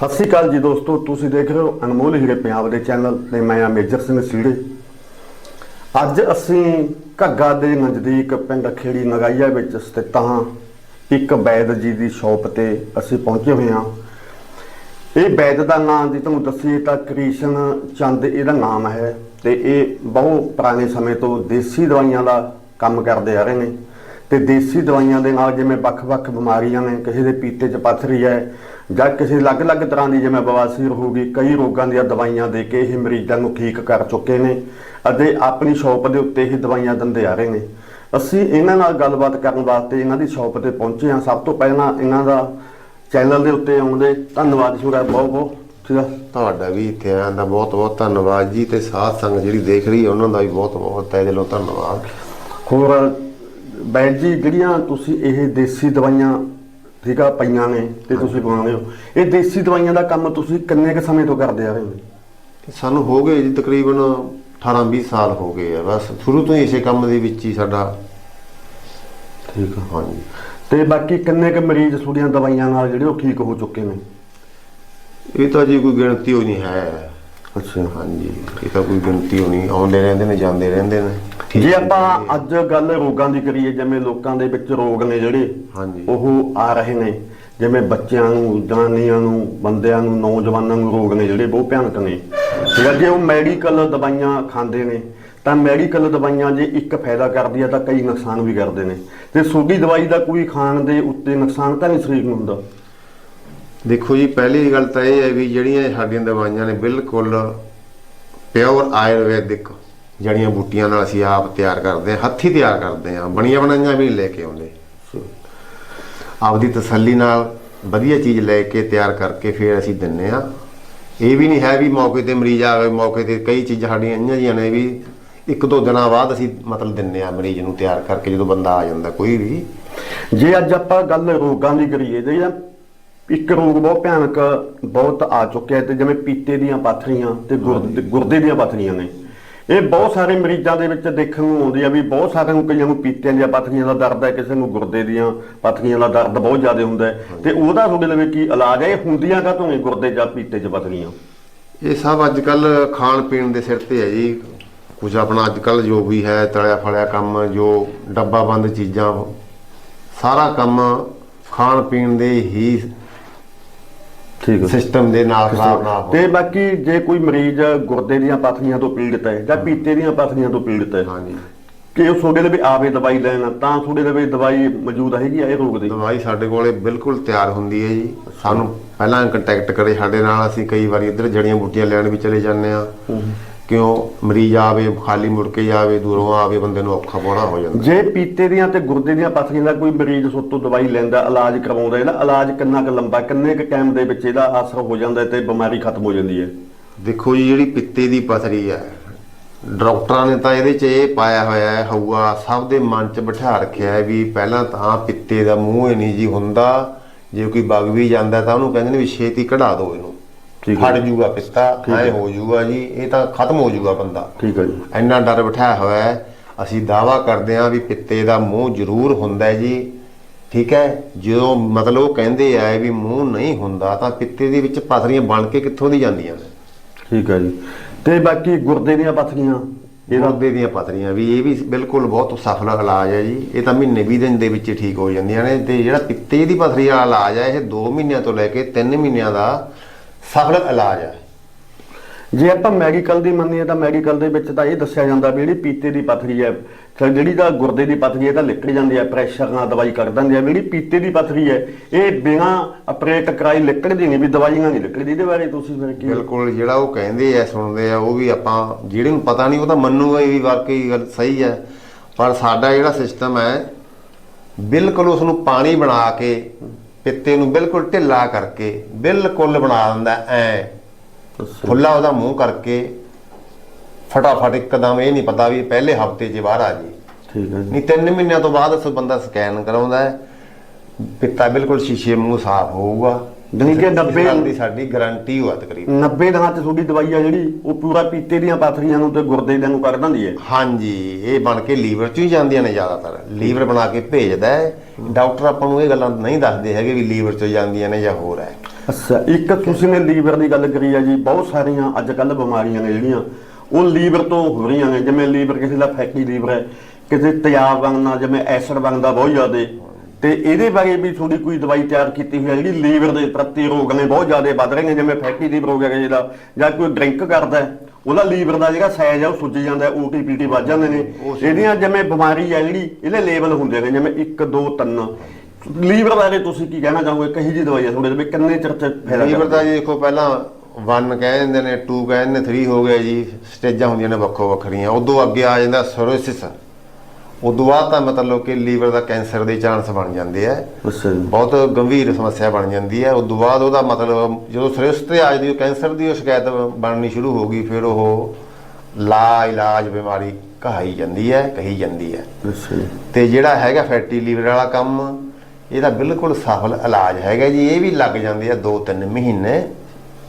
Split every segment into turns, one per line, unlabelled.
ਸਤਿ ਸ੍ਰੀ ਅਕਾਲ ਜੀ ਦੋਸਤੋ, ਤੁਸੀਂ ਦੇਖ ਰਹੇ ਹੋ ਅਨਮੋਲ ਹੀਰੇ ਪੰਜਾਬ ਦੇ ਚੈਨਲ ਤੇ ਮੈਂ ਆ ਮੇਜਰ ਸਿੰਘ ਸੀੜੇ। ਅੱਜ ਅਸੀਂ ਘੱਗਾ ਦੇ ਨਜ਼ਦੀਕ ਪਿੰਡ ਖੇੜੀ ਨਗਾਈਆ ਵਿੱਚ ਸਥਿਤ ਹਾਂ। ਇੱਕ ਵੈਦ ਜੀ ਦੀ ਸ਼ਾਪ ਤੇ ਅਸੀਂ ਪਹੁੰਚੇ ਹੋਏ ਹਾਂ। ਇਹ ਵੈਦ ਦਾ ਨਾਮ ਜੇ ਤੁਹਾਨੂੰ ਦੱਸੀਏ ਤਾਂ ਕ੍ਰਿਸ਼ਨ ਚੰਦ ਇਹਦਾ ਨਾਮ ਹੈ ਤੇ ਇਹ ਬਹੁਤ ਪੁਰਾਣੇ ਸਮੇਂ ਤੋਂ ਦੇਸੀ ਦਵਾਈਆਂ ਦਾ ਕੰਮ ਕਰਦੇ ਆ ਰਹੇ ਨੇ। ਤੇ ਦੇਸੀ ਦਵਾਈਆਂ ਦੇ ਨਾਲ ਜਿਵੇਂ ਵੱਖ-ਵੱਖ ਬਿਮਾਰੀਆਂ ਨੇ ਕਿਸੇ ਦੇ ਪੀਤੇ 'ਚ ਪੱਥਰੀ ਹੈ ਜਾਂ ਕਿਸੇ ਅਲੱਗ-ਅਲੱਗ ਤਰ੍ਹਾਂ ਦੀ ਜਿਵੇਂ ਬਵਾਸੀਰ ਹੋ ਗਈ ਕਈ ਰੋਗਾਂ ਦੀਆਂ ਦਵਾਈਆਂ ਦੇ ਕੇ ਇਹ ਮਰੀਜ਼ਾਂ ਨੂੰ ਠੀਕ ਕਰ ਚੁੱਕੇ ਨੇ ਅਤੇ ਆਪਣੀ ਸ਼ਾਪ ਦੇ ਉੱਤੇ ਇਹ ਦਵਾਈਆਂ ਦਿੰਦੇ ਆ ਰਹੇ ਨੇ। ਅਸੀਂ ਇਹਨਾਂ ਨਾਲ ਗੱਲਬਾਤ ਕਰਨ ਵਾਸਤੇ ਇਹਨਾਂ ਦੀ ਸ਼ਾਪ ਤੇ ਪਹੁੰਚੇ ਹਾਂ। ਸਭ ਤੋਂ ਪਹਿਲਾਂ ਇਹਨਾਂ ਦਾ ਚੈਨਲ ਦੇ ਉੱਤੇ ਆਉਂਦੇ ਧੰਨਵਾਦ ਸ਼ੁਕਰ ਬਹੁਤ ਬਹੁਤ
ਤੁਹਾਡਾ ਵੀ ਇੱਥੇ ਆਉਣ ਦਾ ਬਹੁਤ ਬਹੁਤ ਧੰਨਵਾਦ ਜੀ ਤੇ ਸਾਧ ਸੰਗਤ ਜਿਹੜੀ ਦੇਖ ਰਹੀ ਹੈ ਉਹਨਾਂ ਦਾ ਵੀ ਬਹੁਤ ਬਹੁਤ ਤਹਿ ਦਿਲੋਂ ਧੰਨਵਾਦ।
ਹੋਰ ਬੈਡ ਜੀ ਜਿਹੜੀਆਂ ਤੁਸੀਂ ਇਹ ਦੇਸੀ ਦਵਾਈਆਂ ਠੀਕ ਆ ਪਈਆਂ ਨੇ ਤੇ ਤੁਸੀਂ ਬਣਾਉਂਦੇ ਹੋ ਇਹ ਦੇਸੀ ਦਵਾਈਆਂ ਦਾ ਕੰਮ ਤੁਸੀਂ ਕਿੰਨੇ ਕੁ ਸਮੇਂ ਤੋਂ ਕਰਦੇ ਆ ਰਹੇ ਹੋ?
ਸਾਨੂੰ ਹੋ ਗਏ ਜੀ ਤਕਰੀਬਨ 18 20 ਸਾਲ ਹੋ ਗਏ ਆ ਬਸ ਸ਼ੁਰੂ ਤੋਂ ਹੀ ਇਸੇ ਕੰਮ ਦੇ ਵਿੱਚ ਹੀ ਸਾਡਾ
ਠੀਕ ਆ।
ਹਾਂਜੀ।
ਤੇ ਬਾਕੀ ਕਿੰਨੇ ਕੁ ਮਰੀਜ਼ ਤੁਹਾਡੀਆਂ ਦਵਾਈਆਂ ਨਾਲ ਜਿਹੜੇ ਉਹ ਠੀਕ ਹੋ ਚੁੱਕੇ ਨੇ?
ਇਹ ਤਾਂ ਜੀ ਕੋਈ ਗਿਣਤੀ ਹੋ ਨਹੀਂ ਹੈ।
ਅੱਛਾ।
ਹਾਂਜੀ। ਇਹ ਤਾਂ ਕੋਈ ਗਿਣਤੀ ਹੋ ਨਹੀਂ ਆਉਂਦੇ ਰਹਿੰਦੇ ਨੇ ਜਾਂਦੇ ਰਹਿੰਦੇ ਨੇ।
ਜੇ ਆਪਾਂ ਅੱਜ ਗੱਲ ਰੋਗਾਂ ਦੀ ਕਰੀਏ ਜਿਵੇਂ ਲੋਕਾਂ ਦੇ ਵਿੱਚ ਰੋਗ ਨੇ ਜਿਹੜੇ
ਹਾਂਜੀ।
ਉਹ ਆ ਰਹੇ ਨੇ। ਜਿਵੇਂ ਬੱਚਿਆਂ ਨੂੰ ਜਨਾਨੀਆਂ ਨੂੰ ਬੰਦਿਆਂ ਨੂੰ ਨੌਜਵਾਨਾਂ ਨੂੰ ਰੋਗ ਨੇ ਜਿਹੜੇ ਬਹੁਤ ਭਿਆਨਕ ਨੇ। ਠੀਕ ਜੇ ਉਹ ਮੈਡੀਕਲ ਦਵਾਈਆਂ ਖਾਂਦੇ ਨੇ ਤਾਂ ਮੈਡੀਕਲ ਦਵਾਈਆਂ ਜੇ ਇੱਕ ਫਾਇਦਾ ਕਰਦੀ ਆ ਤਾਂ ਕਈ ਨੁਕਸਾਨ ਵੀ ਕਰਦੇ ਨੇ। ਤੇ ਸੋਡੀ ਦਵਾਈ ਦਾ ਕੋਈ ਖਾਣ ਦੇ ਉੱਤੇ ਨੁਕਸਾਨ ਤਾਂ ਨਹੀਂ ਸਰੀਰ ਨੂੰ ਹੁੰਦਾ।
ਦੇਖੋ ਜੀ, ਪਹਿਲੀ ਗੱਲ ਤਾਂ ਇਹ ਹੈ ਵੀ ਜਿਹੜੀਆਂ ਸਾਡੀਆਂ ਦਵਾਈਆਂ ਨੇ, ਬਿਲਕੁਲ ਪਿਓਰ ਆਯੁਰਵੈਦਿਕ ਜੜੀਆਂ ਬੂਟੀਆਂ ਨਾਲ ਅਸੀਂ ਆਪ ਤਿਆਰ ਕਰਦੇ ਹਾਂ, ਹੱਥੀ ਤਿਆਰ ਕਰਦੇ ਹਾਂ, ਬਣੀਆਂ ਬਣਾਈਆਂ ਵੀ ਨਹੀਂ ਲੈ ਕੇ ਆਉਂਦੇ। ਆਪਦੀ ਤਸੱਲੀ ਨਾਲ ਵਧੀਆ ਚੀਜ਼ ਲੈ ਕੇ ਤਿਆਰ ਕਰਕੇ ਫਿਰ ਅਸੀਂ ਦਿੰਨੇ ਆ ਇਹ ਵੀ ਨਹੀਂ ਹੈ ਵੀ ਮੌਕੇ ਤੇ ਮਰੀਜ਼ ਆ ਗਏ, ਮੌਕੇ ਤੇ ਕਈ ਚੀਜ਼ਾਂ ਸਾਡੀਆਂ ਇੰਨੀਆਂ ਜੀਆਂ ਨੇ ਵੀ ਇੱਕ ਦੋ ਦਿਨਾਂ ਬਾਅਦ ਅਸੀਂ ਮਤਲਬ ਦਿੰਨੇ ਆ ਮਰੀਜ਼ ਨੂੰ ਤਿਆਰ ਕਰਕੇ ਜਦੋਂ ਬੰਦਾ ਆ ਜਾਂਦਾ ਕੋਈ ਵੀ।
ਜੇ ਅੱਜ ਆਪਾਂ ਗੱਲ ਰੋਗਾਂ ਦੀ ਕਰੀਏ ਤੇ ਇੱਕ ਰੋਗ ਬਹੁਤ ਭਿਆਨਕ ਬਹੁਤ ਆ ਚੁੱਕਿਆ ਤੇ ਜਿਵੇਂ ਪੀਤੇ ਦੀਆਂ ਪਾਥਰੀਆਂ ਤੇ ਗੁਰਦੇ ਗੁਰਦੇ ਦੀਆਂ ਪਾਥਰੀਆਂ ਨੇ। ਇਹ ਬਹੁਤ ਸਾਰੇ ਮਰੀਜ਼ਾਂ ਦੇ ਵਿੱਚ ਦੇਖਣ ਨੂੰ ਆਉਂਦੀ ਆ ਵੀ ਬਹੁਤ ਸਾਰਿਆਂ ਨੂੰ ਕਈਆਂ ਨੂੰ ਪੀਤਿਆਂ ਦੀਆਂ ਪਾਥਰੀਆਂ ਦਾ ਦਰਦ ਹੈ ਕਿਸੇ ਨੂੰ ਗੁਰਦੇ ਦੀਆਂ ਪਾਥਰੀਆਂ ਦਾ ਦਰਦ ਬਹੁਤ ਜ਼ਿਆਦਾ ਹੁੰਦਾ ਤੇ ਉਹਦਾ ਤੁਹਾਡੇ ਲਈ ਕੀ ਇਲਾਜ ਹੈ? ਇਹ ਹੁੰਦੀਆਂ ਕਾ ਨਹੀਂ ਗੁਰਦੇ ਜਾਂ ਪੀਤੇ 'ਚ ਪਾਥਰੀਆਂ?
ਇਹ ਸਭ ਅੱਜ ਕੱਲ ਖਾਣ ਪੀਣ ਦੇ ਸਿਰ ਤੇ ਹੈ ਜੀ। ਕੁਝ ਆਪਣਾ ਅੱਜ ਕੱਲ ਜੋ ਵੀ ਹੈ ਤਲਿਆ ਫਲਿਆ ਕੰਮ ਜੋ ਡੱਬਾ ਬੰਦ ਚੀਜ਼ਾਂ ਸਾਰਾ ਕੰਮ ਖਾਣ ਪੀਣ ਦੇ ਹੀ
ਠੀਕ
ਸਿਸਟਮ ਦੇ ਨਾਲ ਖਰਾਬ ਨਾ ਹੋ
ਤੇ ਬਾਕੀ ਜੇ ਕੋਈ ਮਰੀਜ਼ ਗੁਰਦੇ ਦੀਆਂ ਪਾਥਰੀਆਂ ਤੋਂ ਪੀੜਤ ਹੈ ਜਾਂ ਪੀਤੇ ਦੀਆਂ ਪਾਥਰੀਆਂ ਤੋਂ ਪੀੜਤ ਹੈ
ਹਾਂਜੀ।
ਕਿ ਉਹ ਤੁਹਾਡੇ ਦੇ ਵੀ ਆਵੇ ਦਵਾਈ ਲੈਣ ਤਾਂ ਤੁਹਾਡੇ ਦੇ ਵੀ ਦਵਾਈ ਮੌਜੂਦ ਹੈਗੀ ਆ ਇਹ ਰੋਗ ਦੀ?
ਦਵਾਈ ਸਾਡੇ ਕੋਲੇ ਬਿਲਕੁਲ ਤਿਆਰ ਹੁੰਦੀ ਹੈ ਜੀ। ਸਾਨੂੰ ਪਹਿਲਾਂ ਕੰਟੈਕਟ ਕਰੇ ਸਾਡੇ ਨਾਲ ਅਸੀਂ ਕਈ ਵਾਰੀ ਇੱਧਰ ਜੜੀਆਂ ਬੂਟੀਆਂ ਲੈਣ ਵੀ ਚਲੇ ਜਾਂਦੇ ਆ ਕਿਉਂ ਮਰੀਜ਼ ਆਵੇ ਖਾਲੀ ਮੁੜ ਕੇ ਜਾਵੇ ਦੂਰੋਂ ਆਵੇ ਬੰਦੇ ਨੂੰ ਔਖਾ ਪਾਉਣਾ ਹੋ ਜਾਂਦਾ।
ਜੇ ਪੀਤੇ ਦੀਆਂ ਤੇ ਗੁਰਦੇ ਦੀਆਂ ਪਾਥਰੀਆਂ ਦਾ ਕੋਈ ਮਰੀਜ਼ ਸੋਤੋਂ ਦਵਾਈ ਲੈਂਦਾ ਇਲਾਜ ਕਰਵਾਉਂਦਾ ਇਹਦਾ ਇਲਾਜ ਕਿੰਨਾ ਕੁ ਲੰਬਾ ਕਿੰਨੇ ਕੁ ਟਾਈਮ ਦੇ ਵਿੱਚ ਇਹਦਾ ਅਸਰ ਹੋ ਜਾਂਦਾ ਤੇ ਬਿਮਾਰੀ ਖਤਮ ਹੋ ਜਾਂਦੀ ਹੈ?
ਦੇਖੋ ਜੀ ਜਿਹੜੀ ਪਿੱਤੇ ਦੀ ਪਥਰੀ ਹੈ ਡਾਕਟਰਾਂ ਨੇ ਤਾਂ ਇਹਦੇ 'ਚ ਇਹ ਪਾਇਆ ਹੋਇਆ ਹੈ ਹਊਆ ਸਭ ਦੇ ਮਨ 'ਚ ਬਿਠਾ ਰੱਖਿਆ ਹੈ ਵੀ ਪਹਿਲਾਂ ਤਾਂ ਪਿੱਤੇ ਦਾ ਮੂੰਹ ਹੀ ਨਹੀਂ ਜੀ ਹੁੰਦਾ ਜੇ ਕੋਈ ਵਗ ਵੀ ਜਾਂਦਾ ਤਾਂ ਉਹਨੂੰ ਕਹਿੰਦੇ ਨੇ ਵੀ ਛੇਤੀ ਕਢਾ ਦਿਓ ਇਹਨੂੰ।
ਠੀਕ ਹੈ।
ਫੜ ਜੂਗਾ ਪਿੱਤਾ
ਠੀਕ
ਐ
ਹੈ।
ਹੋ ਜੂਗਾ ਜੀ ਇਹ ਤਾਂ ਖਤਮ ਹੋ ਜੂਗਾ ਬੰਦਾ।
ਠੀਕ ਹੈ ਜੀ।
ਇੰਨਾ ਡਰ ਬਿਠਾਇਆ ਹੋਇਆ ਹੈ ਅਸੀਂ ਦਾਵਾ ਕਰਦੇ ਹਾਂ ਵੀ ਪਿੱਤੇ ਦਾ ਮੂੰਹ ਜ਼ਰੂਰ ਹੁੰਦਾ ਹੈ ਜੀ। ਠੀਕ ਹੈ ਜਦੋਂ ਮਤਲਬ ਉਹ ਕਹਿੰਦੇ ਆ ਵੀ ਮੂੰਹ ਨਹੀਂ ਹੁੰਦਾ ਤਾਂ ਪਿੱਤੇ ਦੇ ਵਿੱਚ ਪਥਰੀਆਂ ਬਣ ਕੇ ਕਿੱਥੋਂ ਦੀ ਜਾਂਦੀਆਂ ਨੇ?
ਠੀਕ ਹੈ ਜੀ। ਤੇ ਬਾਕੀ ਗੁਰਦੇ ਦੀਆਂ ਪਾਥਰੀਆਂ ਇਹਦਾ
ਗੁਰਦੇ ਦੀਆਂ ਪਥਰੀਆਂ ਵੀ ਇਹ ਵੀ ਬਿਲਕੁਲ ਬਹੁਤ ਸਫਲ ਇਲਾਜ ਹੈ ਜੀ। ਇਹ ਤਾਂ ਮਹੀਨੇ 20 ਦਿਨ ਦੇ ਵਿੱਚ ਹੀ ਠੀਕ ਹੋ ਜਾਂਦੀਆਂ ਨੇ। ਤੇ ਜਿਹੜਾ ਪਿੱਤੇ ਦੀ ਪਥਰੀ ਵਾਲਾ ਇਲਾਜ ਹੈ ਇਹ 2 ਮਹੀਨਿਆਂ ਤੋਂ ਲੈ ਕੇ 3 ਮਹੀਨਿਆਂ ਦਾ ਸਫਲ ਇਲਾਜ ਹੈ।
ਜੇ ਆਪਾਂ ਮੈਡੀਕਲ ਦੀ ਮੰਨੀਏ ਤਾਂ ਮੈਡੀਕਲ ਦੇ ਵਿੱਚ ਤਾਂ ਇਹ ਦੱਸਿਆ ਜਾਂਦਾ ਵੀ ਜਿਹੜੀ ਪੀਤੇ ਦੀ ਪਥਰੀ ਹੈ ਜਿਹੜੀ ਤਾਂ ਗੁਰਦੇ ਦੀ ਪਥਰੀ ਹੈ ਤਾਂ ਲਿਕੜ ਜਾਂਦੀ ਹੈ ਪ੍ਰੈਸ਼ਰ ਨਾਲ ਦਵਾਈ ਕਰ ਦਿੰਦੇ ਆ ਜਿਹੜੀ ਪੀਤੇ ਦੀ ਪਥਰੀ ਹੈ ਇਹ ਬਿਨਾ ਆਪਰੇਟ ਕਰਾਈ ਲਿਕੜਦੀ ਨਹੀਂ ਵੀ ਦਵਾਈਆਂ ਨਹੀਂ ਲਿਕੜਦੀ। ਇਹਦੇ ਬਾਰੇ ਤੁਸੀਂ ਫਿਰ ਕੀ
ਬਿਲਕੁਲ ਜਿਹੜਾ ਉਹ ਕਹਿੰਦੇ ਆ ਸੁਣਦੇ ਆ ਉਹ ਵੀ ਆਪਾਂ ਜਿਹੜੇ ਨੂੰ ਪਤਾ ਨਹੀਂ ਉਹ ਤਾਂ ਮੰਨੂਗਾ ਵੀ ਵਾਕਈ ਗੱਲ ਸਹੀ ਹੈ। ਪਰ ਸਾਡਾ ਜਿਹੜਾ ਸਿਸਟਮ ਹੈ ਬਿਲਕੁਲ ਉਸ ਨੂੰ ਪਾਣੀ ਬਣਾ ਕੇ ਪਿੱਤੇ ਨੂੰ ਬਿਲਕੁਲ ਢਿੱਲਾ ਕਰਕੇ ਬਿਲਕੁਲ ਬਣਾ ਦਿੰਦਾ ਐ। ਖੁੱਲਾ ਉਹਦਾ ਮੂੰਹ ਕਰਕੇ ਫਟਾਫਟ ਇੱਕਦਮ ਇਹ ਨਹੀਂ ਪਤਾ ਵੀ ਪਹਿਲੇ ਹਫ਼ਤੇ 'ਚ ਬਾਹਰ ਆ ਜੀ।
ਠੀਕ ਹੈ ਜੀ।
ਨਹੀਂ ਤਿੰਨ ਮਹੀਨਿਆਂ ਤੋਂ ਬਾਅਦ ਉਸ ਬੰਦਾ ਸਕੈਨ ਕਰਾਉਂਦਾ ਹੈ ਪਿੱਤਾ ਬਿਲਕੁਲ ਸ਼ੀਸ਼ੇ ਮੂੰਹ ਸਾਫ਼ ਹੋਊਗਾ।
ਜਾਣੀ ਕਿ
ਇਸ
ਨੱਬੇ-
ਗੱਲ ਦੀ ਸਾਡੀ ਗਾਰੰਟੀ ਹੋਆ ਤਕਰੀਬਨ।
90 ਦਿਨਾਂ ਚ ਤੁਹਾਡੀ ਦਵਾਈ ਆ ਜਿਹੜੀ ਉਹ ਪੂਰਾ ਪੀਤੇ ਦੀਆਂ ਪਾਥਰੀਆਂ ਨੂੰ ਤੇ ਗੁਰਦੇ ਨੂੰ ਕਰ ਦਿੰਦੀ ਹੈ।
ਹਾਂਜੀ ਇਹ ਬਣ ਕੇ ਲੀਵਰ 'ਚ ਹੀ ਜਾਂਦੀਆਂ ਨੇ ਜ਼ਿਆਦਾਤਰ। ਲੀਵਰ ਬਣਾ ਕੇ ਭੇਜਦਾ ਹੈ। ਡਾਕਟਰ ਆਪਾਂ ਨੂੰ ਇਹ ਗੱਲਾਂ ਨਹੀਂ ਦੱਸਦੇ ਹੈਗੇ ਵੀ ਲੀਵਰ 'ਚ ਜਾਂਦੀਆਂ ਨੇ ਜਾਂ ਹੋਰ ਹੈ।
ਅੱਛਾ ਇੱਕ ਤੁਸੀਂ ਨੇ ਲੀਵਰ ਦੀ ਗੱਲ ਕਰੀ ਆ ਜੀ ਬਹੁਤ ਸਾਰੀਆਂ ਅੱਜ ਕੱਲ ਬਿਮਾਰੀਆਂ ਨੇ ਜਿਹੜੀਆਂ ਉਹ ਲੀਵਰ ਤੋਂ ਹੋ ਰਹੀਆਂ ਨੇ। ਜਿਵੇਂ ਲੀਵਰ ਕਿਸੇ ਦਾ ਫੈਟੀ ਲੀਵਰ ਹੈ ਕਿਸੇ ਤਿਆਬ ਬਣਨਾ ਜਿਵੇਂ ਐਸਿਡ ਬਣਦਾ ਬਹੁਤ ਜ਼ਿਆਦੇ। ਤੇ ਇਹਦੇ ਬਾਰੇ ਵੀ ਥੋੜੀ ਕੋਈ ਦਵਾਈ ਤਿਆਰ ਕੀਤੀ ਹੋਈ ਹੈ ਜਿਹੜੀ ਲੀਵਰ ਦੇ ਪ੍ਰਤੀ ਰੋਗ ਨੇ ਬਹੁਤ ਜ਼ਿਆਦੇ ਵੱਧ ਰਹੇ ਨੇ ਜਿਵੇਂ ਫੈਟੀ ਲੀਵਰ ਹੋ ਗਿਆ ਕਿਸੇ ਦਾ ਜਾਂ ਕੋਈ ਡਰਿੰਕ ਕਰਦਾ ਉਹਦਾ ਲੀਵਰ ਦਾ ਜਿਹੜਾ ਸਾਈਜ਼ ਹੈ ਉਹ ਸੁੱਜ ਜਾਂਦਾ ਓਟੀਪੀਟੀ ਵੱਧ ਜਾਂਦੇ ਨੇ। ਇਹਦੀਆਂ ਜਿਵੇਂ ਬਿਮਾਰੀ ਹੈ ਜਿਹੜੀ ਇਹਦੇ ਲੈਵਲ ਹੁੰਦੇ ਨੇ ਜਿਵੇਂ 1 2 3 ਲੀਵਰ ਬਾਰੇ ਤੁਸੀਂ ਕੀ ਕਹਿਣਾ ਚਾਹੋਗੇ? ਕਹੀ ਜੀ ਦਵਾਈ ਹੈ ਤੁਹਾਡੇ ਵੀ ਕਿੰਨੇ ਚਿਰ ਫਾਇਦਾ
ਲੀਵਰ ਦਾ ਜੀ ਦੇਖੋ ਪਹਿਲਾਂ 1 ਕਹਿ ਦਿੰਦੇ ਨੇ 2 ਕਹਿ ਦਿੰਦੇ 3 ਹੋ ਗਿਆ ਜੀ ਸਟੇਜਾਂ ਹੁੰਦੀਆਂ ਨੇ ਵੱਖੋ ਵੱਖਰੀਆਂ ਉਦੋਂ ਅੱਗੇ ਆ ਜਾਂਦਾ ਸਰੋਸਿਸ ਉਦੋਂ ਬਾਅਦ ਤਾਂ ਮਤਲਬ ਕਿ ਲੀਵਰ ਦਾ ਕੈਂਸਰ ਦੇ ਚਾਂਸ ਬਣ ਜਾਂਦੇ ਆ।
ਅੱਛਾ ਜੀ।
ਬਹੁਤ ਗੰਭੀਰ ਸਮੱਸਿਆ ਬਣ ਜਾਂਦੀ ਹੈ ਉਦੋਂ ਬਾਅਦ ਉਹਦਾ ਮਤਲਬ ਜਦੋਂ ਸਰੋਸਿਸ ਤੇ ਆ ਜਾਂਦੀ ਉਹ ਕੈਂਸਰ ਦੀ ਉਹ ਸ਼ਿਕਾਇਤ ਬਣਨੀ ਸ਼ੁਰੂ ਹੋ ਗਈ ਫਿਰ ਉਹ ਲਾ ਇਲਾਜ ਬਿਮਾਰੀ ਕਹਾਈ ਜਾਂਦੀ ਹੈ ਕਹੀ ਜਾਂਦੀ ਹੈ
ਅੱਛਾ ਜੀ।
ਤੇ ਜਿਹੜਾ ਹੈਗਾ ਫੈਟੀ ਲੀਵਰ ਵਾਲਾ ਕੰਮ ਇਹਦਾ ਬਿਲਕੁਲ ਸਫਲ ਇਲਾਜ ਹੈਗਾ ਜੀ। ਇਹ ਵੀ ਲੱਗ ਜਾਂਦੇ ਆ 2-3 ਮਹੀਨੇ।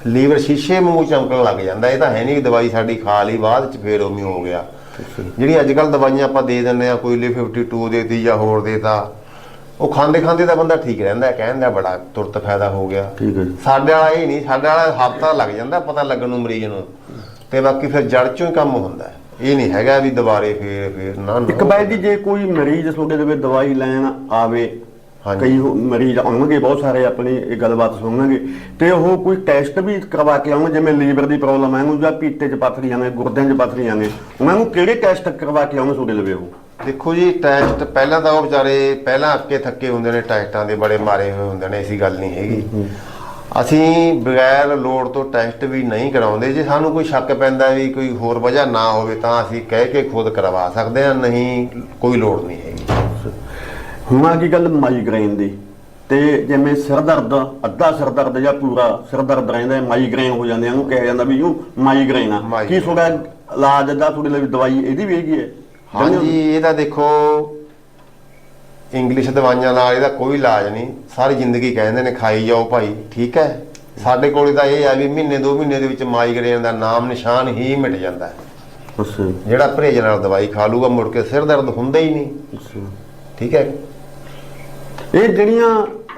ਲੀਵਰ ਸ਼ੀਸ਼ੇ ਮੂੰਹ ਚਮਕਣ ਲੱਗ ਜਾਂਦਾ। ਇਹ ਤਾਂ ਹੈ ਨਹੀਂ ਦਵਾਈ ਸਾਡੀ ਖਾ ਲਈ ਬਾਅਦ ਚ ਫੇਰ ਉਵੇਂ ਹੋ ਗਿਆ। ਜਿਹੜੀ ਅੱਜ ਕੱਲ ਦਵਾਈਆਂ ਆਪਾਂ ਦੇ ਦਿੰਦੇ ਆ ਕੋਈ ਲੀ 52 ਦੇਤੀ ਜਾਂ ਹੋਰ ਦੇਤਾ ਉਹ ਖਾਂਦੇ ਖਾਂਦੇ ਤਾਂ ਬੰਦਾ ਠੀਕ ਰਹਿੰਦਾ ਹੈ, ਕਹਿੰਦਾ ਬੜਾ ਤੁਰਤ ਫਾਇਦਾ ਹੋ ਗਿਆ
ਠੀਕ ਹੈ ਜੀ
ਸਾਡੇ ਵਾਲਾ ਇਹ ਨਹੀਂ ਸਾਡੇ ਵਾਲਾ ਹਫਤਾ ਲੱਗ ਜਾਂਦਾ ਪਤਾ ਲੱਗਣ ਨੂੰ ਮਰੀਜ਼ ਨੂੰ ਤੇ ਬਾਕੀ ਫਿਰ ਜੜ ਚੋਂ ਹੀ ਕੰਮ ਹੁੰਦਾ। ਇਹ ਨਹੀਂ ਹੈਗਾ ਵੀ ਦੁਬਾਰੇ ਫੇਰ ਫੇਰ ਨਾ
ਇੱਕ ਬਾਈ ਜੀ ਜੇ ਕੋਈ ਮਰੀਜ਼ ਤੁਹਾਡੇ ਦੇ ਵਿੱਚ ਦਵਾਈ ਲੈਣ ਆਵੇ। ਕਈ ਮਰੀਜ਼ ਆਉਣਗੇ ਬਹੁਤ ਸਾਰੇ ਆਪਣੀ ਇਹ ਗੱਲਬਾਤ ਸੁਣਨਗੇ। ਤੇ ਉਹ ਕੋਈ ਟੈਸਟ ਵੀ ਕਰਵਾ ਕੇ ਆਉਣਗੇ ਜਿਵੇਂ ਲੀਵਰ ਦੀ ਪ੍ਰੋਬਲਮ ਹੈ ਉਹਨੂੰ ਜਾਂ ਪੀਤੇ 'ਚ ਪੱਥਰੀਆਂ ਨੇ ਗੁਰਦਿਆਂ 'ਚ ਪੱਥਰੀਆਂ ਨੇ ਉਹਨਾਂ ਨੂੰ ਕਿਹੜੇ ਟੈਸਟ ਕਰਵਾ ਕੇ ਆਉਣਗੇ ਤੁਹਾਡੇ ਲਵੇ ਉਹ?
ਦੇਖੋ ਜੀ ਟੈਸਟ ਪਹਿਲਾਂ ਤਾਂ ਉਹ ਵਿਚਾਰੇ ਪਹਿਲਾਂ ਅੱਕੇ ਥੱਕੇ ਹੁੰਦੇ ਨੇ ਟੈਸਟਾਂ ਦੇ ਬੜੇ ਮਾਰੇ ਹੋਏ ਹੁੰਦੇ ਨੇ ਐਸੀ ਗੱਲ ਨਹੀਂ ਹੈਗੀ। ਅਸੀਂ ਬਗੈਰ ਲੋੜ ਤੋਂ ਟੈਸਟ ਵੀ ਨਹੀਂ ਕਰਾਉਂਦੇ। ਜੇ ਸਾਨੂੰ ਕੋਈ ਸ਼ੱਕ ਪੈਂਦਾ ਵੀ ਕੋਈ ਹੋਰ ਵਜ੍ਹਾ ਨਾ ਹੋਵੇ ਤਾਂ ਅਸੀਂ ਕਹਿ ਕੇ ਖੁਦ ਕਰਵਾ ਸਕਦੇ ਹਾਂ ਨਹੀਂ ਕੋਈ ਲੋੜ ਨਹੀਂ ਹੈਗੀ।
ਹੁਣ ਆ ਕੀ ਗੱਲ ਮਾਈਗ੍ਰੇਨ ਦੀ? ਤੇ ਜਿਵੇਂ ਸਿਰ ਦਰਦ ਅੱਧਾ ਸਿਰ ਦਰਦ ਜਾਂ ਪੂਰਾ ਸਿਰ ਦਰਦ ਰਹਿੰਦਾ ਹੈ ਮਾਈਗ੍ਰੇਨ ਹੋ ਜਾਂਦੇ ਆ ਉਹਨੂੰ ਕਿਹਾ ਜਾਂਦਾ ਵੀ ਉਹ ਮਾਈਗ੍ਰੇਨ ਆ। ਕੀ। ਤੁਹਾਡਾ ਇਲਾਜ ਦਾ ਤੁਹਾਡੇ ਲਈ ਦਵਾਈ ਇਹਦੀ ਵੀ ਹੈਗੀ ਹੈ?
ਹਾਂਜੀ ਇਹਦਾ ਦੇਖੋ ਇੰਗਲਿਸ਼ ਦਵਾਈਆਂ ਨਾਲ ਇਹਦਾ ਕੋਈ ਇਲਾਜ ਨਹੀਂ। ਸਾਰੀ ਜ਼ਿੰਦਗੀ ਕਹਿੰਦੇ ਨੇ ਖਾਈ ਜਾਓ ਭਾਈ ਠੀਕ ਹੈ? ਸਾਡੇ ਕੋਲ ਤਾਂ ਇਹ ਆ ਵੀ ਮਹੀਨੇ ਦੋ ਮਹੀਨੇ ਦੇ ਵਿੱਚ ਮਾਈਗ੍ਰੇਨ ਦਾ ਨਾਮ ਨਿਸ਼ਾਨ ਹੀ ਮਿਟ ਜਾਂਦਾ ਹੈ। ਜਿਹੜਾ ਪਰਹੇਜ ਨਾਲ ਦਵਾਈ ਖਾ ਲੂਗਾ ਮੁੜ ਕੇ ਸਿਰ ਦਰਦ ਹੁੰਦਾ ਹੀ ਨਹੀਂ। ਠੀਕ ਹੈ?
ਇਹ ਜਿਹੜੀਆਂ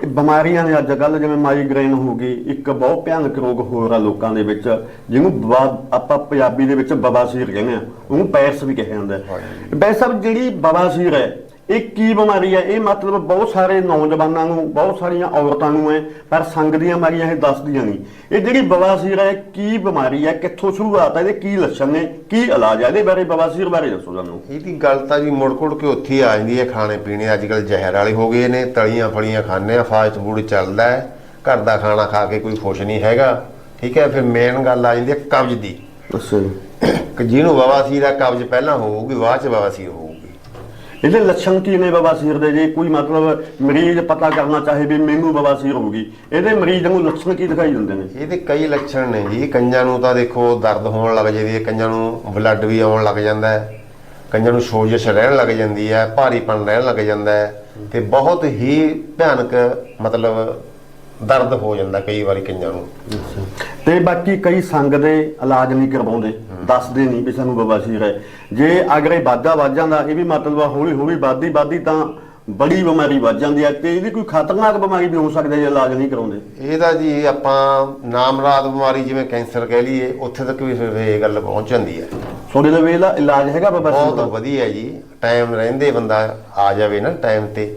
ਬਿਮਾਰੀਆਂ ਨੇ ਅੱਜ ਕੱਲ ਜਿਵੇਂ ਮਾਈਗ੍ਰੇਨ ਹੋ ਗਈ ਇੱਕ ਬਹੁਤ ਭਿਆਨਕ ਰੋਗ ਹੋਰ ਆ ਲੋਕਾਂ ਦੇ ਵਿੱਚ ਜਿਹਨੂੰ ਆਪਾਂ ਪੰਜਾਬੀ ਦੇ ਵਿੱਚ ਬਵਾਸੀਰ ਕਹਿੰਦੇ ਆ ਉਹਨੂੰ ਪੈਰਸ ਵੀ ਕਿਹਾ ਜਾਂਦਾ ਹੈ। ਵੈਸੇ ਜਿਹੜੀ ਬਵਾਸੀਰ ਹੈ ਇਹ ਕੀ ਬਿਮਾਰੀ ਹੈ? ਇਹ ਮਤਲਬ ਬਹੁਤ ਸਾਰੇ ਨੌਜਵਾਨਾਂ ਨੂੰ ਬਹੁਤ ਸਾਰੀਆਂ ਔਰਤਾਂ ਨੂੰ ਹੈ ਪਰ ਸੰਗ ਦੀਆਂ ਬਿਮਾਰੀਆਂ ਇਹ ਦੱਸਦੀਆਂ ਨਹੀਂ। ਇਹ ਜਿਹੜੀ ਬਵਾਸੀਰ ਹੈ ਕੀ ਬਿਮਾਰੀ ਹੈ? ਕਿੱਥੋਂ ਸ਼ੁਰੂਆਤ ਹੈ? ਇਹਦੇ ਕੀ ਲੱਛਣ ਨੇ? ਕੀ ਇਲਾਜ ਹੈ? ਇਹਦੇ ਬਾਰੇ ਬਵਾਸੀਰ ਬਾਰੇ ਦੱਸੋ ਸਾਨੂੰ।
ਇਹਦੀ ਗੱਲ ਤਾਂ ਜੀ ਮੁੜ ਕੁੜ ਕੇ ਉੱਥੇ ਆ ਜਾਂਦੀ ਹੈ ਖਾਣੇ ਪੀਣੇ। ਅੱਜ ਕੱਲ ਜ਼ਹਿਰ ਵਾਲੇ ਹੋ ਗਏ ਨੇ ਤਲੀਆਂ ਫਲੀਆਂ ਖਾਂਦੇ ਆ ਫਾਸਟ ਫੂਡ ਚੱਲਦਾ ਹੈ। ਘਰ ਦਾ ਖਾਣਾ ਖਾ ਕੇ ਕੋਈ ਖੁਸ਼ ਨਹੀਂ ਹੈਗਾ। ਠੀਕ ਹੈ ਫਿਰ ਮੇਨ ਗੱਲ ਆ ਜਾਂਦੀ ਹੈ ਕਬਜ਼ ਦੀ।
ਅੱਛਾ ਜੀ।
ਕਿ ਜਿਹਨੂੰ ਬਵਾਸੀਰ ਹੈ ਕਬਜ਼ ਪਹਿਲਾਂ ਹੋਊਗੀ ਬਾਅਦ ਚ ਬਵਾਸੀਰ ਹੋਊਗੀ।
ਇਹਦੇ ਲੱਛਣ ਕੀ ਨੇ ਬਵਾਸੀਰ ਦੇ? ਜੇ ਕੋਈ ਮਤਲਬ ਮਰੀਜ਼ ਪਤਾ ਕਰਨਾ ਚਾਹੇ ਵੀ ਮੈਨੂੰ ਬਵਾਸੀਰ ਹੋਊਗੀ ਇਹਦੇ ਮਰੀਜ਼ ਨੂੰ ਲੱਛਣ ਕੀ ਦਿਖਾਈ ਦਿੰਦੇ ਨੇ?
ਇਹਦੇ ਕਈ ਲੱਛਣ ਨੇ ਜੀ। ਕਈਆਂ ਨੂੰ ਤਾਂ ਦੇਖੋ ਦਰਦ ਹੋਣ ਲੱਗ ਜਾਂਦੀ ਹੈ ਕਈਆਂ ਨੂੰ ਬਲੱਡ ਵੀ ਆਉਣ ਲੱਗ ਜਾਂਦਾ ਹੈ। ਕਈਆਂ ਨੂੰ ਸੋਜਸ਼ ਰਹਿਣ ਲੱਗ ਜਾਂਦੀ ਹੈ ਭਾਰੀਪਣ ਰਹਿਣ ਲੱਗ ਜਾਂਦਾ ਹੈ ਤੇ ਬਹੁਤ ਹੀ ਭਿਆਨਕ ਮਤਲਬ ਦਰਦ ਹੋ ਜਾਂਦਾ ਕਈ ਵਾਰੀ ਕਈਆਂ ਨੂੰ।
ਤੇ ਬਾਕੀ ਕਈ ਸੰਗ ਦੇ ਇਲਾਜ ਨਹੀਂ ਕਰਵਾਉਂਦੇ ਦੱਸਦੇ ਨਹੀਂ ਵੀ ਸਾਨੂੰ ਬਵਾਸੀਰ ਹੈ। ਜੇ ਅਗਰ ਵਾਧਾ ਵੱਧ ਜਾਂਦਾ ਇਹ ਵੀ ਮਤਲਬ ਹੌਲੀ ਹੌਲੀ ਵੱਧਦੀ ਵੱਧਦੀ ਤਾਂ ਬੜੀ ਬਿਮਾਰੀ ਵੱਧ ਜਾਂਦੀ ਹੈ ਤੇ ਇਹਦੀ ਕੋਈ ਖਤਰਨਾਕ ਬਿਮਾਰੀ ਵੀ ਹੋ ਸਕਦੀ ਹੈ ਜੇ ਇਲਾਜ ਨਹੀਂ ਕਰਾਉਂਦੇ।
ਇਹਦਾ ਜੀ ਆਪਾਂ ਨਾਮਰਾਦ ਬਿਮਾਰੀ ਜਿਵੇਂ ਕੈਂਸਰ ਕਹਿ ਲਈਏ ਉੱਥੇ ਤੱਕ ਵੀ ਫਿਰ ਇਹ ਗੱਲ ਪਹੁੰਚ ਜਾਂਦੀ ਹੈ।
ਤੁਹਾਡੇ ਦੇ ਵੇਲਾ ਇਲਾਜ ਹੈਗਾ ਬਵਾਸੀਰ
ਬਹੁਤ ਵਧੀਆ ਜੀ। ਟਾਈਮ ਰਹਿੰਦੇ ਬੰਦਾ ਆ ਜਾਵੇ ਨਾ ਟਾਈਮ ਤੇ।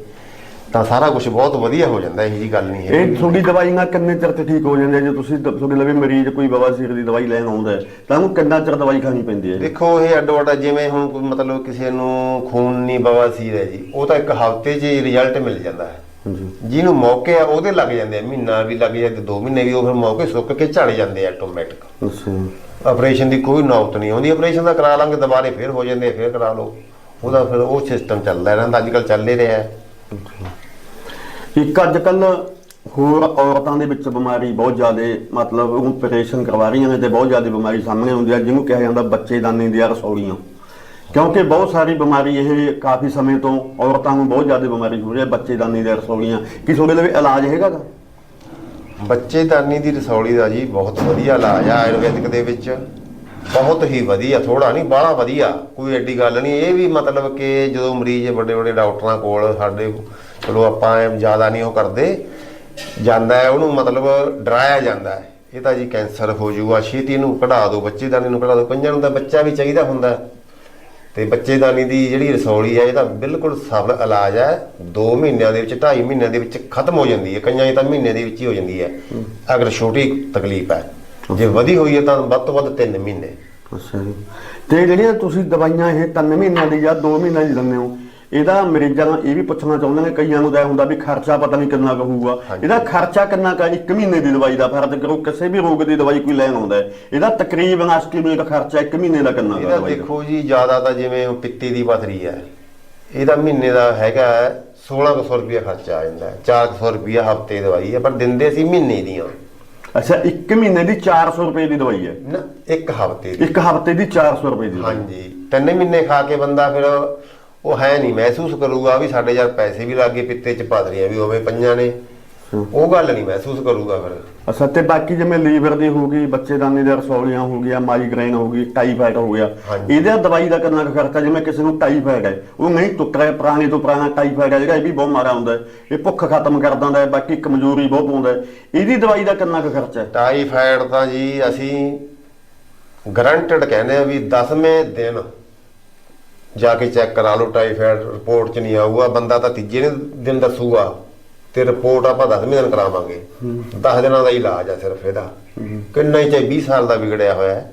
ਤਾਂ ਸਾਰਾ ਕੁਝ ਬਹੁਤ ਵਧੀਆ ਹੋ ਜਾਂਦਾ ਇਹੋ ਜੀ ਗੱਲ ਨਹੀਂ ਹੈ।
ਇਹ ਤੁਹਾਡੀ ਦਵਾਈ ਨਾਲ ਕਿੰਨੇ ਚਿਰ ਤੇ ਠੀਕ ਹੋ ਜਾਂਦੇ? ਜੇ ਤੁਸੀਂ ਦ- ਤੁਹਾਡੇ ਲਵੇ ਮਰੀਜ਼ ਕੋਈ ਬਵਾਸੀਰ ਦੀ ਦਵਾਈ ਲੈਣ ਆਉਂਦਾ ਹੈ ਤਾਂ ਉਹਨੂੰ ਕਿੰਨਾ ਚਿਰ ਦਵਾਈ ਖਾਣੀ ਪੈਂਦੀ ਹੈ?
ਦੇਖੋ ਇਹ ਅੱਡੋ ਅੱਡਾ ਜਿਵੇਂ ਹੁਣ ਕੋਈ ਮਤਲਬ ਕਿਸੇ ਨੂੰ ਖੂਨ ਨਹੀਂ ਬਵਾਸੀਰ ਹੈ ਜੀ ਉਹ ਤਾਂ ਇੱਕ ਹਫ਼ਤੇ 'ਚ ਹੀ ਰਿਜ਼ਲਟ ਮਿਲ ਜਾਂਦਾ ਹੈ।
ਹਾਂਜੀ।
ਜਿਹਨੂੰ ਮੌਕੇ ਆ ਉਹਦੇ ਲੱਗ ਜਾਂਦੇ ਆ ਮਹੀਨਾ ਵੀ ਲੱਗ ਜਾਂਦੇ ਦੋ ਮਹੀਨੇ ਵੀ ਉਹ ਫਿਰ ਮੌਕੇ ਸੁੱਕ ਕੇ ਝੜ ਜਾਂਦੇ ਆ ਆਟੋਮੈਟਿਕ
ਅੱਛਾ।
ਆਪਰੇਸ਼ਨ ਦੀ ਕੋਈ ਨੌਬਤ ਨਹੀਂ ਆਉਂਦੀ ਆਪਰੇਸ਼ਨ ਦਾ ਕਰਾ ਲਾਂਗੇ ਦੁਬਾਰੇ ਫਿਰ ਹੋ ਜਾਂਦੇ ਆ, ਫਿਰ ਕਰਾ ਲਓ। ਉਹਦਾ ਫਿਰ ਉਹ ਸਿਸਟਮ ਚੱਲਦਾ ਰਹਿੰਦਾ ਅੱਜ ਕੱਲ ਚੱਲ ਹੀ ਰਿਹਾ ਹੈ।
ਇੱਕ ਅੱਜ ਕੱਲ ਹੋਰ ਔਰਤਾਂ ਦੇ ਵਿੱਚ ਬਿਮਾਰੀ ਬਹੁਤ ਜ਼ਿਆਦਾ, ਮਤਲਬ ਉਹ ਆਪਰੇਸ਼ਨ ਕਰਵਾ ਰਹੀਆਂ ਨੇ ਤੇ ਬਹੁਤ ਜ਼ਿਆਦਾ ਬਿਮਾਰੀ ਸਾਹਮਣੇ ਆਉਂਦੀ ਹੈ ਜਿਹਨੂੰ ਕਿਹਾ ਜਾਂਦਾ ਬੱਚੇਦਾਨੀ ਦੀਆਂ ਰਸੌਲੀਆਂ। ਕਿਉਂਕਿ ਬਹੁਤ ਸਾਰੀ ਬਿਮਾਰੀ ਇਹ ਕਾਫੀ ਸਮੇਂ ਤੋਂ ਔਰਤਾਂ ਨੂੰ ਬਹੁਤ ਜ਼ਿਆਦਾ ਬਿਮਾਰੀ ਹੋ ਰਹੀ ਹੈ ਬੱਚੇਦਾਨੀ ਦੀਆਂ ਰਸੌਲੀਆਂ। ਕਿਸ ਉਹਦੇ ਲਈ ਇਲਾਜ ਹੈਗਾ ਗਾ?
ਬੱਚੇਦਾਨੀ ਦੀ ਰਸੌਲੀ ਦਾ ਜੀ ਬਹੁਤ ਵਧੀਆ ਇਲਾਜ ਆ ਆਯੁਰਵੈਦਿਕ ਦੇ ਵਿੱਚ। ਬਹੁਤ ਹੀ ਵਧੀਆ ਥੋੜਾ ਨਹੀਂ, ਬਾਹਲਾ ਵਧੀਆ। ਕੋਈ ਐਡੀ ਗੱਲ ਨਹੀਂ, ਇਹ ਵੀ ਮਤਲਬ ਕਿ ਜਦੋਂ ਮਰੀਜ਼ ਵੱਡੇ ਵੱਡੇ ਡਾਕਟਰਾਂ ਕੋਲ ਸਾਡੇ ਚਲੋ ਆਪਾਂ ਜ਼ਿਆਦਾ ਨਹੀਂ ਉਹ ਕਰਦੇ। ਜਾਂਦਾ ਹੈ, ਉਹਨੂੰ ਮਤਲਬ ਡਰਾਇਆ ਜਾਂਦਾ ਹੈ। ਇਹ ਤਾਂ ਜੀ ਕੈਂਸਰ ਹੋ ਜਾਊਗਾ, ਛੇਤੀ ਨੂੰ ਕਢਾ ਦਿਓ, ਬੱਚੇਦਾਨੀ ਨੂੰ ਕਢਾ ਦਿਓ। ਕਈਆਂ ਨੂੰ ਤਾਂ ਬੱਚਾ ਵੀ ਚਾਹੀਦਾ ਹੁੰਦਾ ਤੇ ਬੱਚੇਦਾਨੀ ਦੀ ਜਿਹੜੀ ਰਸੌਲੀ ਹੈ, ਇਹ ਤਾਂ ਬਿਲਕੁਲ ਸਫਲ ਇਲਾਜ ਹੈ। 2 ਮਹੀਨਿਆਂ ਦੇ ਵਿੱਚ 2.5 ਮਹੀਨਿਆਂ ਦੇ ਵਿੱਚ ਖਤਮ ਹੋ ਜਾਂਦੀ ਹੈ। ਕਈਆਂ ਦੀ ਤਾਂ ਮਹੀਨੇ ਦੇ ਵਿੱਚ ਹੀ ਹੋ ਜਾਂਦੀ ਹੈ। ਅਗਰ ਛੋਟੀ ਤਕਲੀਫ ਹੈ। ਜੇ ਵਧੀ ਹੋਈ ਹੈ, ਤਾਂ ਵੱਧ ਤੋਂ ਵੱਧ 3 ਮਹੀਨੇ।
ਅੱਛਾ ਜੀ। ਤੇ ਜਿਹੜੀਆਂ ਤੁਸੀਂ ਦਵਾਈਆਂ, ਇਹ 3 ਮਹੀਨਿਆਂ ਦੀ ਜਾਂ 2 ਮਹੀਨਿਆਂ ਦੀ ਦਿੰਦੇ ਹੋ ਇਹਦਾ ਮਰੀਜ਼ਾਂ ਨੂੰ ਇਹ ਵੀ ਪੁੱਛਣਾ ਚਾਹੁੰਦੇ ਨੇ ਕਈਆਂ ਨੂੰ ਤਾਂ ਇਹ ਹੁੰਦਾ ਵੀ ਖਰਚਾ ਪਤਾ ਨਹੀਂ ਕਿੰਨਾ ਕੁ ਹੋਊਗਾ। ਇਹਦਾ ਖਰਚਾ ਕਿੰਨਾ ਕੁ ਹੈ? ਇੱਕ ਮਹੀਨੇ ਦੀ ਦਵਾਈ ਦਾ ਫਰਜ਼ ਕਰੋ ਕਿਸੇ ਵੀ ਰੋਗ ਦੀ ਦਵਾਈ ਕੋਈ ਲੈਣ ਆਉਂਦਾ ਹੈ ਇਹਦਾ ਤਕਰੀਬਨ ਐਸਟੀਮੇਟ ਖਰਚਾ ਇੱਕ ਮਹੀਨੇ ਦਾ ਕਿੰਨਾ ਕੁ
ਇਹਦਾ
ਦਵਾਈ ਦਾ?
ਦੇਖੋ ਜੀ ਜ਼ਿਆਦਾ ਤਾਂ ਜਿਵੇਂ ਉਹ ਪਿੱਤੇ ਦੀ ਪਥਰੀ ਹੈ ਇਹਦਾ ਮਹੀਨੇ ਦਾ ਹੈਗਾ 1600 ਰੁਪਏ ਖਰਚਾ ਆ ਜਾਂਦਾ ਹੈ 400 ਰੁਪਏ ਹਫ਼ਤੇ ਦਵਾਈ ਹੈ ਪਰ ਦਿੰਦੇ ਸੀ ਮਹੀਨੇ ਦੀਆਂ
ਅੱਛਾ ਇੱਕ ਮਹੀਨੇ ਦੀ 400 ਰੁਪਏ ਦੀ ਦਵਾਈ ਹੈ
ਨਾ ਇੱਕ ਹਫ਼ਤੇ ਦੀ
ਇੱਕ ਹਫ਼ਤੇ ਦੀ 400 ਰੁਪਏ ਦੀ ਦਵਾਈ।
ਹਾਂਜੀ ਤਿੰਨ ਮਹੀਨੇ ਖਾ ਕੇ ਬੰਦਾ ਫਿਰ ਉਹ ਹੈ ਨਹੀਂ ਮਹਿਸੂਸ ਕਰੂਗਾ ਵੀ ਸਾਡੇ ਯਾਰ ਪੈਸੇ ਵੀ ਲੱਗੇ ਪਿੱਤੇ ਚ ਪਥਰੀਆਂ ਵੀ ਹੋਵੇ ਪਈਆਂ ਨੇ। ਉਹ ਗੱਲ ਨਹੀਂ ਮਹਿਸੂਸ ਕਰੂਗਾ ਫਿਰ।
ਅੱਛਾ ਤੇ ਬਾਕੀ ਜਿਵੇਂ ਲੀਵਰ ਦੀ ਹੋ ਗਈ ਬੱਚੇਦਾਨੀ ਦੇ ਰਸੌਲੀਆਂ ਹੋ ਗਿਆ ਮਾਈਗ੍ਰੇਨ ਹੋ ਗਈ ਟਾਈਫਾਇਡ ਹੋ ਗਿਆ। ਇਹਦਾ ਦਵਾਈ ਦਾ ਕਿੰਨਾ ਖਰਚਾ ਜਿਵੇਂ ਕਿਸੇ ਨੂੰ ਟਾਈਫਾਇਡ ਹੈ ਉਹ ਨਹੀਂ ਰਿਹਾ ਪੁਰਾਣੇ ਤੋਂ ਪੁਰਾਣਾ ਟਾਈਫਾਇਡ ਹੈ ਜਿਹੜਾ ਇਹ ਵੀ ਬਹੁਤ ਮਾੜਾ ਹੁੰਦਾ ਇਹ ਭੁੱਖ ਖਤਮ ਕਰ ਦਿੰਦਾ ਹੈ ਬਾਕੀ ਕਮਜ਼ੋਰੀ ਬਹੁਤ ਪਾਉਂਦਾ ਹੈ। ਇਹਦੀ ਦਵਾਈ ਦਾ ਕਿੰਨਾ ਖਰਚਾ ਹੈ?
ਟਾਈਫਾਇਡ ਤਾਂ ਜੀ ਅਸੀਂ ਗਰੰਟਡ ਕਹਿੰਦੇ ਆ ਵੀ 10ਵੇਂ ਦਿਨ ਜਾ ਕੇ ਚੈੱਕ ਕਰਾ ਲਓ ਟਾਈਫਾਇਡ ਰਿਪੋਰਟ ਚ ਨਹੀਂ ਆਊਗਾ ਬੰਦਾ ਤਾਂ ਤੀਜੇ ਦਿਨ ਦੱਸੂਗਾ ਤੇ ਰਿਪੋਰਟ ਆਪਾਂ 10ਵੇਂ ਦਿਨ ਕਰਾਵਾਂਗੇ। 10 ਦਿਨਾਂ ਦਾ ਇਲਾਜ ਆ ਸਿਰਫ ਇਹਦਾ। ਕਿੰਨਾ ਹੀ ਚਾਹੇ 20 ਸਾਲ ਦਾ ਵਿਗੜਿਆ ਹੋਇਆ ਹੈ।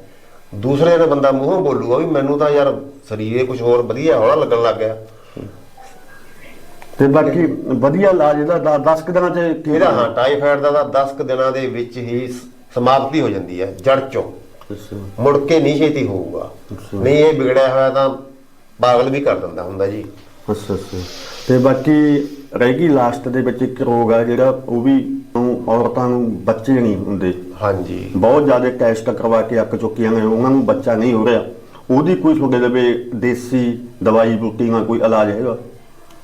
ਦੂਸਰੇ ਨੇ ਬੰਦਾ ਮੂੰਹੋਂ ਬੋਲੂਗਾ ਵੀ ਮੈਨੂੰ ਤਾਂ ਯਾਰ ਸਰੀਰੇ ਕੁਝ ਹੋਰ ਵਧੀਆ ਹੌਲਾ ਲੱਗਣ ਲੱਗ ਗਿਆ।
ਤੇ ਬਾਕੀ ਵਧੀਆ ਇਲਾਜ ਇਹਦਾ 10 ਦਿਨਾਂ ਚ
ਇਹਦਾ ਹਾਂ ਟਾਈਫਾਇਡ ਦਾ ਤਾਂ 10 ਕੁ ਦਿਨਾਂ ਦੇ ਵਿੱਚ ਹੀ ਸਮਾਪਤੀ ਹੋ ਜਾਂਦੀ ਹੈ ਜੜ ਚੋਂ। ਮੁੜ ਕੇ ਨਹੀਂ ਛੇਤੀ ਹੋਊਗਾ। ਨਹੀਂ ਇਹ ਵਿਗੜਿਆ ਹੋਇਆ ਤਾਂ ਪਾਗਲ ਵੀ ਕਰ ਦਿੰਦਾ ਹੁੰਦਾ ਜੀ।
ਅੱਛਾ ਅੱਛਾ। ਤੇ ਬਾਕੀ ਰਹਿ ਗਈ ਲਾਸਟ ਦੇ ਵਿੱਚ ਇੱਕ ਰੋਗ ਆ ਜਿਹੜਾ ਉਹ ਵੀ ਨੂੰ ਔਰਤਾਂ ਨੂੰ ਬੱਚੇ ਨਹੀਂ ਹੁੰਦੇ।
ਹਾਂਜੀ।
ਬਹੁਤ ਜ਼ਿਆਦਾ ਟੈਸਟ ਕਰਵਾ ਕੇ ਅੱਕ ਚੁੱਕੀਆਂ ਨੇ ਉਹਨਾਂ ਨੂੰ ਬੱਚਾ ਨਹੀਂ ਹੋ ਰਿਹਾ। ਉਹਦੀ ਕੋਈ ਤੁਹਾਡੇ ਲਵੇ ਦੇਸੀ ਦਵਾਈ ਬੂਟੀ ਨਾਲ ਕੋਈ ਇਲਾਜ ਹੈਗਾ?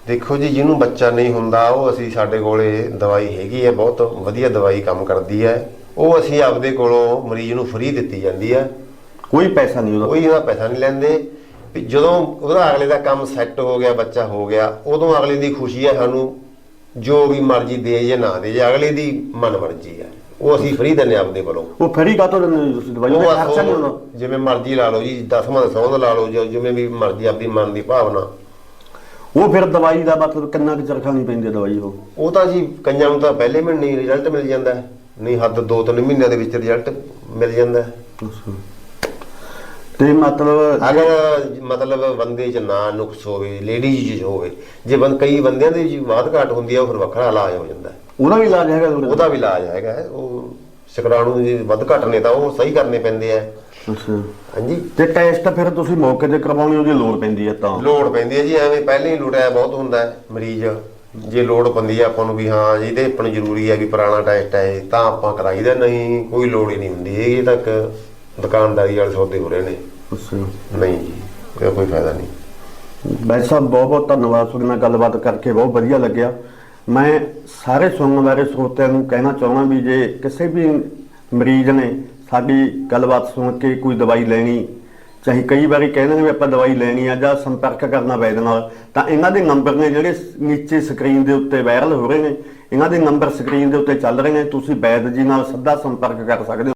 ਦੇਖੋ ਜੀ ਜਿਹਨੂੰ ਬੱਚਾ ਨਹੀਂ ਹੁੰਦਾ ਉਹ ਅਸੀਂ ਸਾਡੇ ਕੋਲੇ ਦਵਾਈ ਹੈਗੀ ਹੈ ਬਹੁਤ ਵਧੀਆ ਦਵਾਈ ਕੰਮ ਕਰਦੀ ਹੈ। ਉਹ ਅਸੀਂ ਆਪਦੇ ਕੋਲੋਂ ਮਰੀਜ਼ ਨੂੰ ਫ੍ਰੀ ਦਿੱਤੀ ਜਾਂਦੀ ਹੈ।
ਕੋਈ ਪੈਸਾ ਨਹੀਂ ਉਹਦਾ।
ਕੋਈ ਉਹਦਾ ਪੈਸਾ ਨਹੀਂ ਲੈਂਦੇ। ਵੀ ਜਦੋਂ ਉਹਦਾ ਅਗਲੇ ਦਾ ਕੰਮ ਸੈੱਟ ਹੋ ਗਿਆ ਬੱਚਾ ਹੋ ਗਿਆ ਉਦੋਂ ਅਗਲੇ ਦੀ ਖੁਸ਼ੀ ਹੈ ਸਾਨੂੰ ਜੋ ਵੀ ਮਰਜ਼ੀ ਦੇ ਜਾਂ ਨਾ ਦੇ ਜੇ ਅਗਲੇ ਦੀ ਮਨ ਮਰਜ਼ੀ ਹੈ ਉਹ ਅਸੀਂ ਫ੍ਰੀ ਦਿੰਦੇ ਆਪਦੇ ਕੋਲੋਂ
ਉਹ ਫਰੀ ਕਾਤੋਂ ਦਿੰਦੇ ਨੇ ਤੁਸੀਂ? ਦਵਾਈ
ਉਹ
ਦਾ ਖਰਚਾ ਨਹੀਂ ਹੁੰਦਾ
ਜਿਵੇਂ ਮਰਜ਼ੀ ਲਾ ਲਓ ਜੀ ਦਸਵਾਂ ਦਾ ਸੌਂਦ ਲਾ ਲਓ ਜਾਂ ਜਿਵੇਂ ਵੀ ਮਰਜ਼ੀ ਆਪਦੀ ਮਨ ਦੀ ਭਾਵਨਾ।
ਉਹ ਫਿਰ ਦਵਾਈ ਦਾ ਮਤਲਬ ਕਿੰਨਾ ਕੁ ਚਿਰ ਖਾਣੀ ਪੈਂਦੀ ਦਵਾਈ ਉਹ?
ਉਹ ਤਾਂ ਜੀ ਕਈਆਂ ਨੂੰ ਤਾਂ ਪਹਿਲੇ ਮਹੀਨੇ ਰਿਜ਼ਲਟ ਮਿਲ ਜਾਂਦਾ ਹੈ। ਨਹੀਂ ਹੱਦ 2-3 ਮਹੀਨਿਆਂ ਦੇ ਵਿੱਚ ਰਿਜ਼ਲਟ ਮਿਲ ਜਾਂਦਾ ਹੈ।
ਤੇ ਮਤਲਬ
ਅਗਰ ਮਤਲਬ ਬੰਦੇ 'ਚ ਨਾ ਨੁਕਸ ਹੋਵੇ ਲੇਡੀਜ਼ 'ਚ ਹੋਵੇ ਜੇ ਬੰਦ ਕਈ ਬੰਦਿਆਂ ਦੇ ਵਿੱਚ ਬਾਤ ਘਾਟ ਹੁੰਦੀ ਹੈ ਉਹ ਫਿਰ ਵੱਖਰਾ ਇਲਾਜ ਹੋ ਜਾਂਦਾ। ਹੈ
ਉਹਦਾ ਵੀ ਇਲਾਜ ਹੈਗਾ ਤੁਹਾਡੇ
ਉਹਦਾ ਵੀ ਇਲਾਜ ਹੈਗਾ ਹੈ। ਉਹ ਸ਼ੁਕਰਾਣੂ ਜੇ ਵੱਧ ਘੱਟ ਨੇ ਤਾਂ ਉਹ ਸਹੀ ਕਰਨੇ ਪੈਂਦੇ ਆ।
ਅੱਛਾ।
ਹਾਂਜੀ।
ਤੇ ਟੈਸਟ ਫਿਰ ਤੁਸੀਂ ਮੌਕੇ ਤੇ ਕਰਵਾਉਣੀ ਉਹਦੀ ਲੋੜ ਪੈਂਦੀ ਹੈ ਤਾਂ?
ਲੋੜ ਪੈਂਦੀ ਹੈ ਜੀ ਐਵੇਂ ਪਹਿਲਾਂ ਹੀ ਲੁੱਟਿਆ ਬਹੁਤ ਹੁੰਦਾ ਹੈ ਮਰੀਜ਼। ਜੇ ਲੋੜ ਪੈਂਦੀ ਹੈ ਆਪਾਂ ਨੂੰ ਵੀ ਹਾਂ ਜੀ ਇਹਦੇ ਆਪਾਂ ਨੂੰ ਜ਼ਰੂਰੀ ਹੈ ਵੀ ਪੁਰਾਣਾ ਟੈਸਟ ਹੈ ਇਹ, ਤਾਂ ਆਪਾਂ ਕਰਾਈਦਾ ਨਹੀਂ ਕੋਈ ਲੋੜ ਹੀ ਨਹੀਂ ਹੁੰਦੀ ਇਹ ਤਾਂ ਇੱਕ ਦੁਕਾਨਦਾਰੀ ਵਾਲੇ ਸੌਦੇ ਹੋ ਰਹੇ ਨੇ।
ਅੱਛਾ।
ਨਹੀਂ ਜੀ ਇਹਦਾ ਕੋਈ ਫਾਇਦਾ ਨਹੀਂ।
ਬਾਈ ਸਾਹਿਬ ਬਹੁਤ ਬਹੁਤ ਧੰਨਵਾਦ ਤੁਹਾਡੇ ਨਾਲ ਗੱਲਬਾਤ ਕਰਕੇ ਬਹੁਤ ਵਧੀਆ ਲੱਗਿਆ। ਮੈਂ ਸਾਰੇ ਸੁਣਨ ਵਾਲੇ ਸਰੋਤਿਆਂ ਨੂੰ ਕਹਿਣਾ ਚਾਹੁੰਦਾ ਵੀ ਜੇ ਕਿਸੇ ਵੀ ਮਰੀਜ਼ ਨੇ ਸਾਡੀ ਗੱਲਬਾਤ ਸੁਣ ਕੇ ਕੋਈ ਦਵਾਈ ਲੈਣੀ ਚਾਹੇ ਕਈ ਵਾਰੀ ਕਹਿੰਦੇ ਨੇ ਵੀ ਆਪਾਂ ਦਵਾਈ ਲੈਣੀ ਆ ਜਾਂ ਸੰਪਰਕ ਕਰਨਾ ਵੈਦ ਨਾਲ ਤਾਂ ਇਹਨਾਂ ਦੇ ਨੰਬਰ ਨੇ ਜਿਹੜੇ ਨੀਚੇ ਸਕਰੀਨ ਦੇ ਉੱਤੇ ਵਾਇਰਲ ਹੋ ਰਹੇ ਨੇ ਇਹਨਾਂ ਦੇ ਨੰਬਰ ਸਕਰੀਨ ਦੇ ਉੱਤੇ ਚੱਲ ਰਹੇ ਨੇ ਤੁਸੀਂ ਵੈਦ ਜੀ ਨਾਲ ਸਿੱਧਾ ਸੰਪਰਕ ਕਰ ਸਕਦੇ ਹੋ।